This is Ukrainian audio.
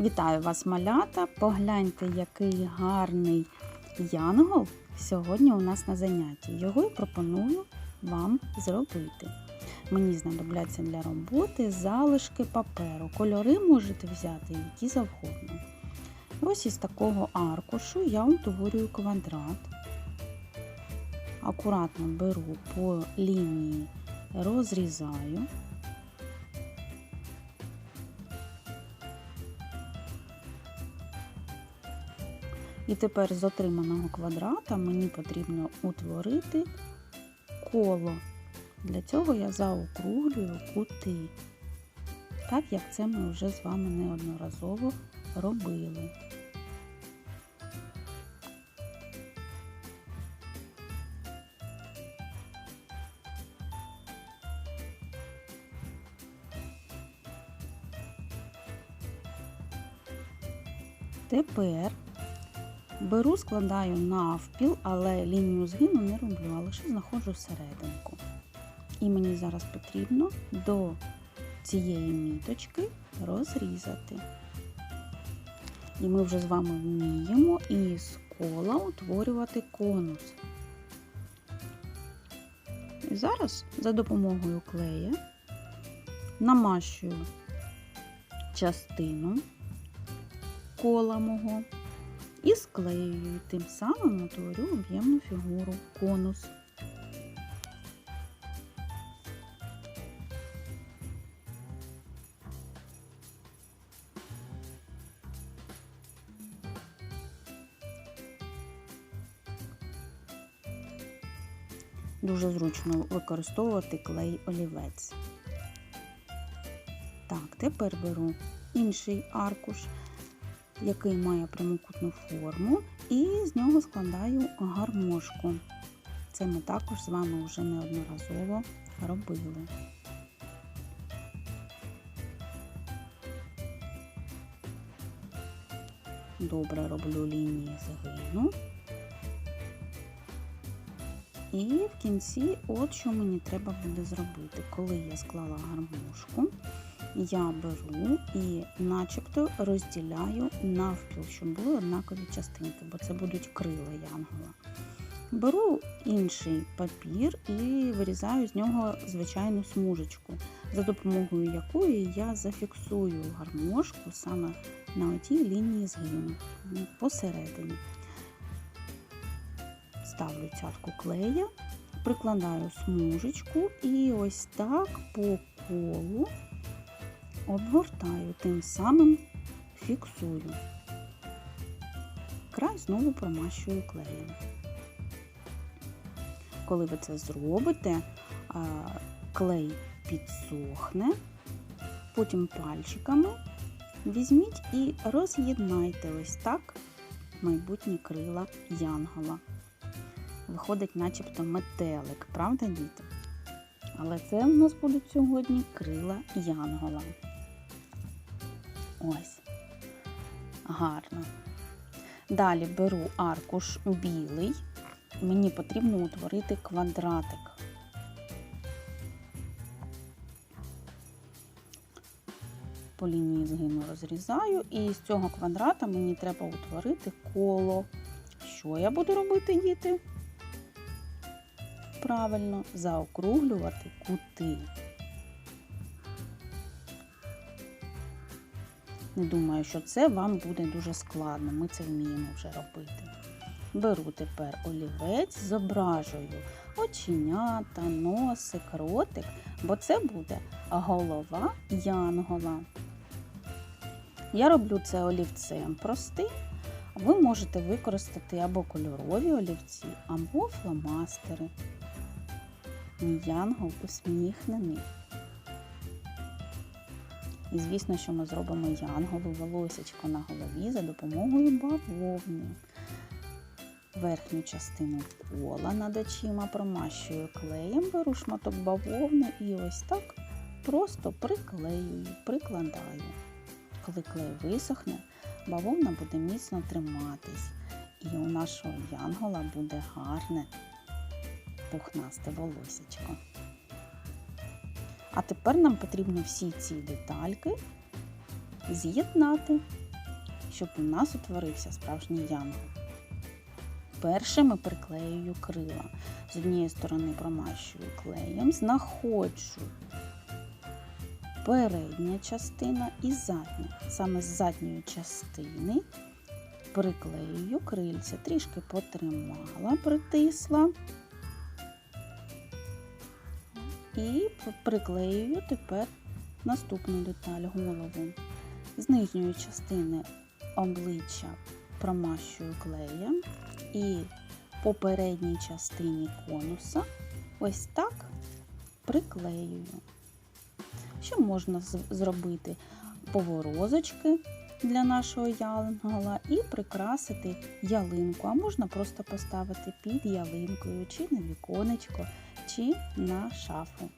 Вітаю вас, малята! Погляньте, який гарний янгол сьогодні у нас на занятті. Його і пропоную вам зробити. Мені знадобляться для роботи залишки паперу. Кольори можете взяти які завгодно. Ось із такого аркушу я утворюю квадрат. Акуратно беру по лінії, розрізаю. І тепер з отриманого квадрата мені потрібно утворити коло. Для цього я заокруглюю кути, так як це ми вже з вами неодноразово робили. Тепер беру, складаю навпіл, але лінію згину не роблю, а лише знаходжу серединку. І мені зараз потрібно до цієї міточки розрізати. І ми вже з вами вміємо із кола утворювати конус. І зараз за допомогою клея намащую частину кола мого і склеюю, тим самим утворю об'ємну фігуру конус. Дуже зручно використовувати клей олівець. Так, тепер беру інший аркуш, який має прямокутну форму, і з нього складаю гармошку. Це ми також з вами вже неодноразово робили. Добре роблю лінії згину. І в кінці, от що мені треба буде зробити. Коли я склала гармошку, я беру і начебто розділяю навпіл, щоб були однакові частинки, бо це будуть крила янгола. Беру інший папір і вирізаю з нього звичайну смужечку, за допомогою якої я зафіксую гармошку саме на отій лінії згину посередині. Ставлю цятку клея, прикладаю смужечку і ось так по колу обгортаю, тим самим фіксую. Край знову промащую клеєм. Коли ви це зробите, клей підсохне, потім пальчиками візьміть і роз'єднайте ось так майбутні крила янгола. Виходить, начебто метелик, правда, діти? Але це в нас будуть сьогодні крила янгола. Ось. Гарно. Далі беру аркуш білий. Мені потрібно утворити квадратик. По лінії згину розрізаю, і з цього квадрата мені треба утворити коло. Що я буду робити, діти? Правильно, заокруглювати кути. Не думаю, що це вам буде дуже складно, ми це вміємо вже робити. Беру тепер олівець, зображую оченята, носик, ротик, бо це буде голова янгола. Я роблю це олівцем простим. Ви можете використати або кольорові олівці, або фломастери. Янгол усміхнений. І звісно, що ми зробимо янголу волосечко на голові за допомогою бавовни. Верхню частину кола над очима промащую клеєм, беру шматок бавовни і ось так просто приклеюю, прикладаю. Коли клей висохне, бавовна буде міцно триматись, і у нашого янгола буде гарне пухнасте волосечко. А тепер нам потрібно всі ці детальки з'єднати. щоб у нас утворився справжній янгол. Першими приклеюю крила. З однієї сторони промащую клеєм, знаходжу передня частина і задня. Саме з задньої частини приклеюю крильця, трішки потримала, притисла. І приклеюю тепер наступну деталь голову. З нижньої частини обличчя промащую клеєм і по передній частині конуса ось так приклеюю. Що можна зробити? Поворозочки для нашого янгола і прикрасити ялинку, а можна просто поставити під ялинкою, чи на віконечко, чи на шафу.